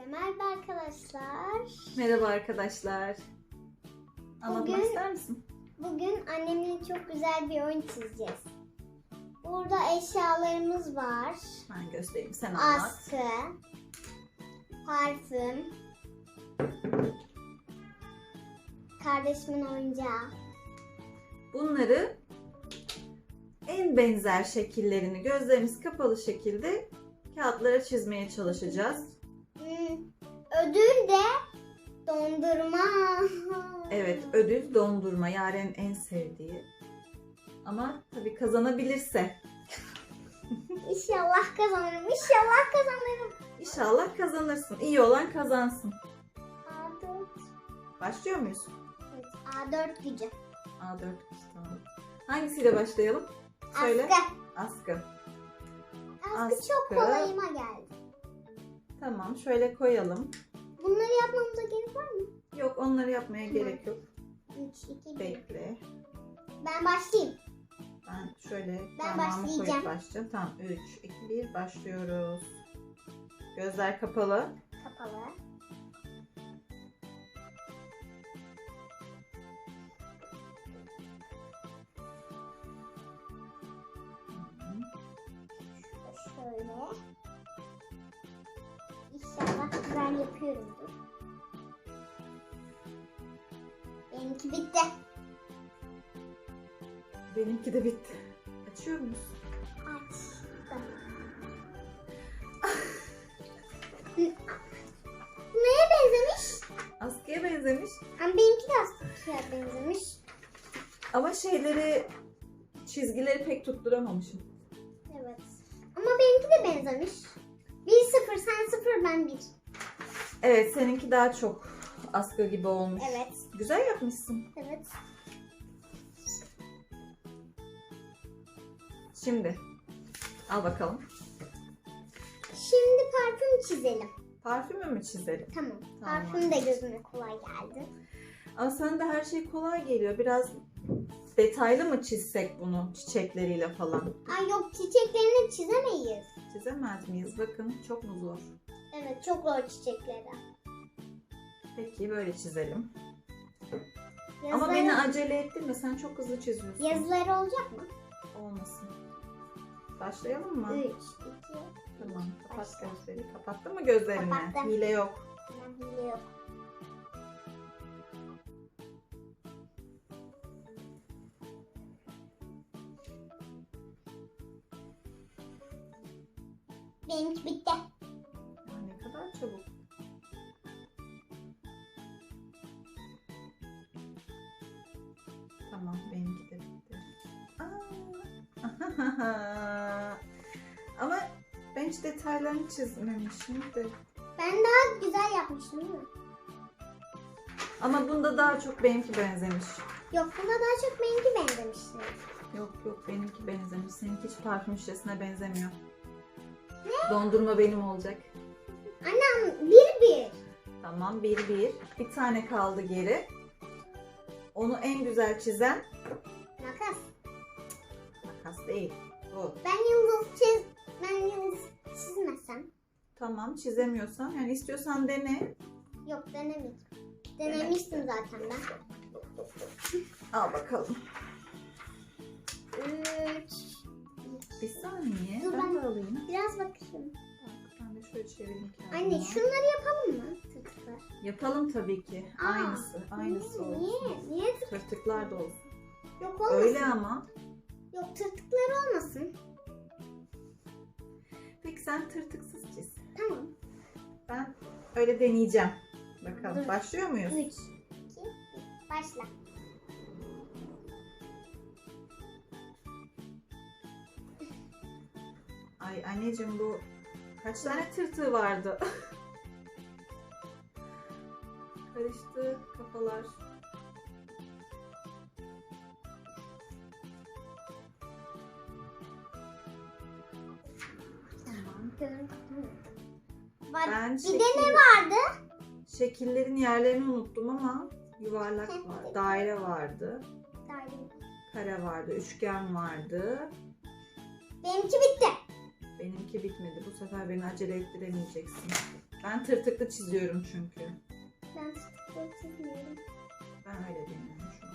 Herkese merhaba arkadaşlar. Merhaba arkadaşlar. Anlatmak Bugün- ister misin? Bugün annemle çok güzel bir oyun çizeceğiz. Burada eşyalarımız var. Ben göstereyim sen anlat. Askı, parfüm, kardeşimin oyuncağı. Bunları en benzer şekillerini gözlerimiz kapalı şekilde kağıtlara çizmeye çalışacağız. Ödül de dondurma. Evet ödül dondurma Yaren en sevdiği. Ama tabii kazanabilirse İnşallah kazanırım. İnşallah kazanırım. inşallah kazanırsın. İyi olan kazansın. A4. Başlıyor muyuz? Evet, A4 gücü. A4 tamam. Hangisiyle başlayalım? Söyle. Askı. Askı. Askı çok Askı. kolayıma geldi. Tamam şöyle koyalım. Bunları yapmamıza gerek var mı? Yok onları yapmaya Tamam. gerek yok. 3, 2, 1. Bekle. Ben başlayayım. Ben şöyle Ben parmağımı başlayacağım. koyup başlayacağım. Tamam 3, 2, 1 başlıyoruz. Gözler kapalı. Kapalı. Şöyle. Güzel yapıyorumdur. Benimki bitti. Benimki de bitti. Açıyor muyuz? Açtım. Neye benzemiş? Askıya benzemiş. Ama benimki de aslında benzemiş. Ama şeyleri, çizgileri pek tutturamamışım. Evet. Ama benimki de benzemiş. 1 0 sen 0 ben 1. Evet seninki daha çok askı gibi olmuş. Evet. Güzel yapmışsın. Evet. Şimdi al bakalım. Şimdi parfüm çizelim. Parfümü mü çizelim? Tamam. Tamam. Parfüm de gözüme kolay geldi. Ama sana da her şey kolay geliyor. Biraz detaylı mı çizsek bunu çiçekleriyle falan? Ay yok çiçeklerini çizemeyiz. Çizemez miyiz? Bakın çok mu zor? Evet çok zor çiçekleri. Peki böyle çizelim. Yazıları, Ama beni acele ettirme. Sen çok hızlı çiziyorsun. yazıları olacak mı? Olmasın. Başlayalım mı? 3, 2, Tamam. Kapat Başla. gözleri. Kapattın mı gözlerini? Kapattım. Hile yok. ben hile yok. Benimki bitti. Ne çabuk. Tamam. Benimki de bitti. Ama ben hiç detaylarını çizmemişim de. Ben daha güzel yapmıştım değil mi? Ama bunda daha çok benimki benzemiş. Yok buna daha çok benimki benzemişti. Yok yok benimki benzemiş. Seninki hiç parfüm şişesine benzemiyor. Dondurma benim olacak. Annem bir bir. Tamam bir bir. Bir tane kaldı geri. Onu en güzel çizen Makas. makas değil. Bu. Ben yıldız çiz... Ben yıldız çizmesem. Tamam çizemiyorsan yani istiyorsan dene. Yok denemedim. Denemiştim zaten ben. Al bakalım. Üç. Bir saniye. Dur, ben ben- de alayım. Biraz bakayım. Şöyle çevireyim kendimi. Anne şunları yapalım mı? Tırtıklar. Yapalım tabii ki. Aa, Aynısı. Aynısı Niye? olsun. Niye? Niye tır- Tırtıklar da olsun. Yok olmasın. Öyle ama. Yok tırtıklar olmasın. Peki sen tırtıksız çiz. Tamam. Ben öyle deneyeceğim. Bakalım Dur. başlıyor muyuz? 3, 2, 1. Başla. Ay anneciğim bu kaç tane tırtığı vardı? Karıştı kafalar. Var. Ben bir de ne vardı? şekillerin yerlerini unuttum ama yuvarlak var, daire vardı, kare vardı, üçgen vardı. Benimki bitti. Benimki bitmedi. Bu sefer beni acele ettiremeyeceksin. Ben tırtıklı çiziyorum çünkü. Ben tutuklu çizmiyorum. Ben öyle deniyorum şu an.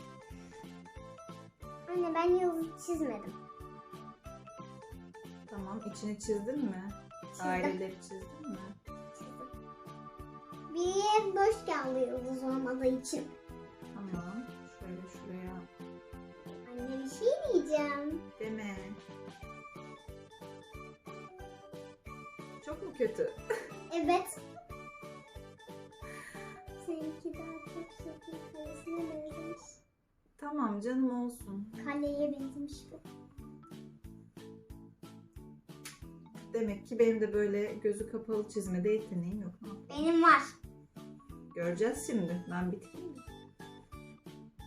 Anne ben yıldız çizmedim. Tamam içini çizdin mi? Çizdim. Daireleri çizdin mi? Çizdim. Bir boş kaldı yıldız olmadığı için. Tamam. Şöyle şuraya Anne bir şey diyeceğim. Çok mu kötü? Evet. Seninki daha çok şekil kalesine benzemiş. Tamam canım olsun. Kaleye benzemiş bu. Demek ki benim de böyle gözü kapalı çizmede yeteneğim yok. Benim var. Göreceğiz şimdi. Ben bitireyim de.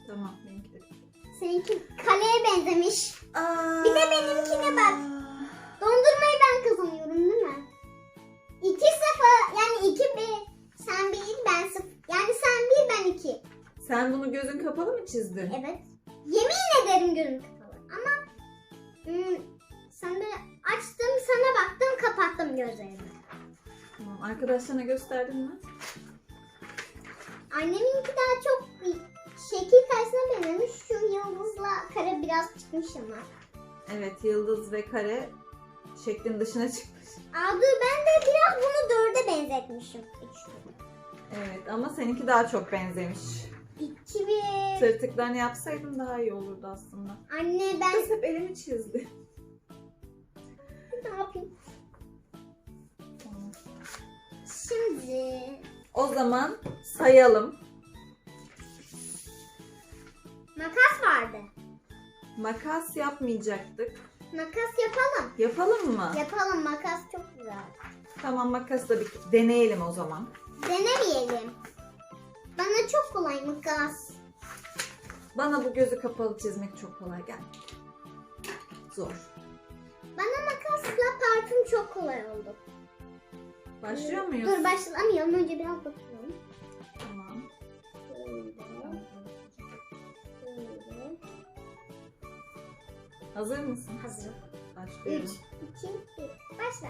Tamam benimki de. Seninki kaleye benzemiş. Aa. Bir de benimkine bak. Sen bunu gözün kapalı mı çizdin? Evet. Yemin ederim gözüm kapalı. Ama hmm, sen böyle açtım sana baktım kapattım gözlerimi. Tamam. Arkadaşlarına gösterdin mi? Anneminki daha çok şekil karesine benzemiş. Şu yıldızla kare biraz çıkmış ama. Evet yıldız ve kare şeklin dışına çıkmış. Dur ben de biraz bunu dörde benzetmişim. Evet ama seninki daha çok benzemiş. İki bir. Tırtıklarını yapsaydım daha iyi olurdu aslında. Anne ben Kız hep elimi çizdi. ne yapayım? Tamam. Şimdi O zaman sayalım. makas vardı. Makas yapmayacaktık. Makas yapalım. Yapalım mı? Yapalım makas çok güzel. Tamam makas da bir deneyelim o zaman. Denemeyelim. Bana çok kolay makas. Bana bu gözü kapalı çizmek çok kolay gel. Zor. Bana makasla parfüm çok kolay oldu. Başlıyor muyuz? Dur başlamayalım. Önce biraz bakalım. Tamam. Hazır mısın? Hazır. 3, Başlıyorum. 2, 1. Başla.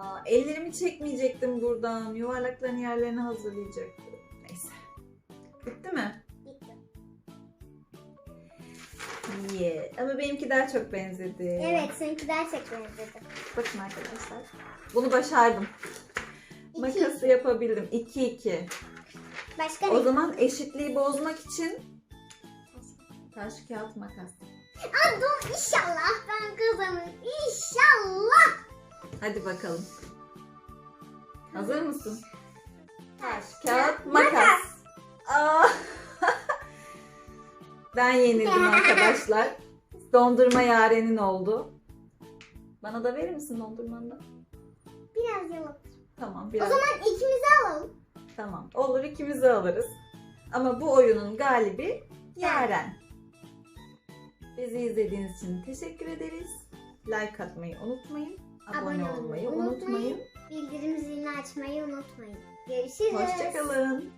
Aa, ellerimi çekmeyecektim buradan. Yuvarlakların yerlerini hazırlayacaktım. Neyse. Bitti mi? Bitti. Yeah. Ama benimki daha çok benzedi. Evet seninki gerçekten benzedi. Bakın arkadaşlar. Bunu başardım. İki. Makası yapabildim. 2-2. Başka O ne? zaman eşitliği bozmak için taş kağıt makas. Aa, dur inşallah ben kazanırım. İnşallah. Hadi bakalım. Hazır mısın? Taş, Kağıt makas. Aa. ben yenildim arkadaşlar. Dondurma yarenin oldu. Bana da verir misin dondurmanı? Biraz yalan. Tamam O biraz. zaman ikimizi alalım. Tamam. Olur ikimizi alırız. Ama bu oyunun galibi Yaren. Bizi izlediğiniz için teşekkür ederiz. Like atmayı unutmayın. Abone, olmayı unutmayın. Bildirim zilini açmayı unutmayın. Görüşürüz. Hoşçakalın.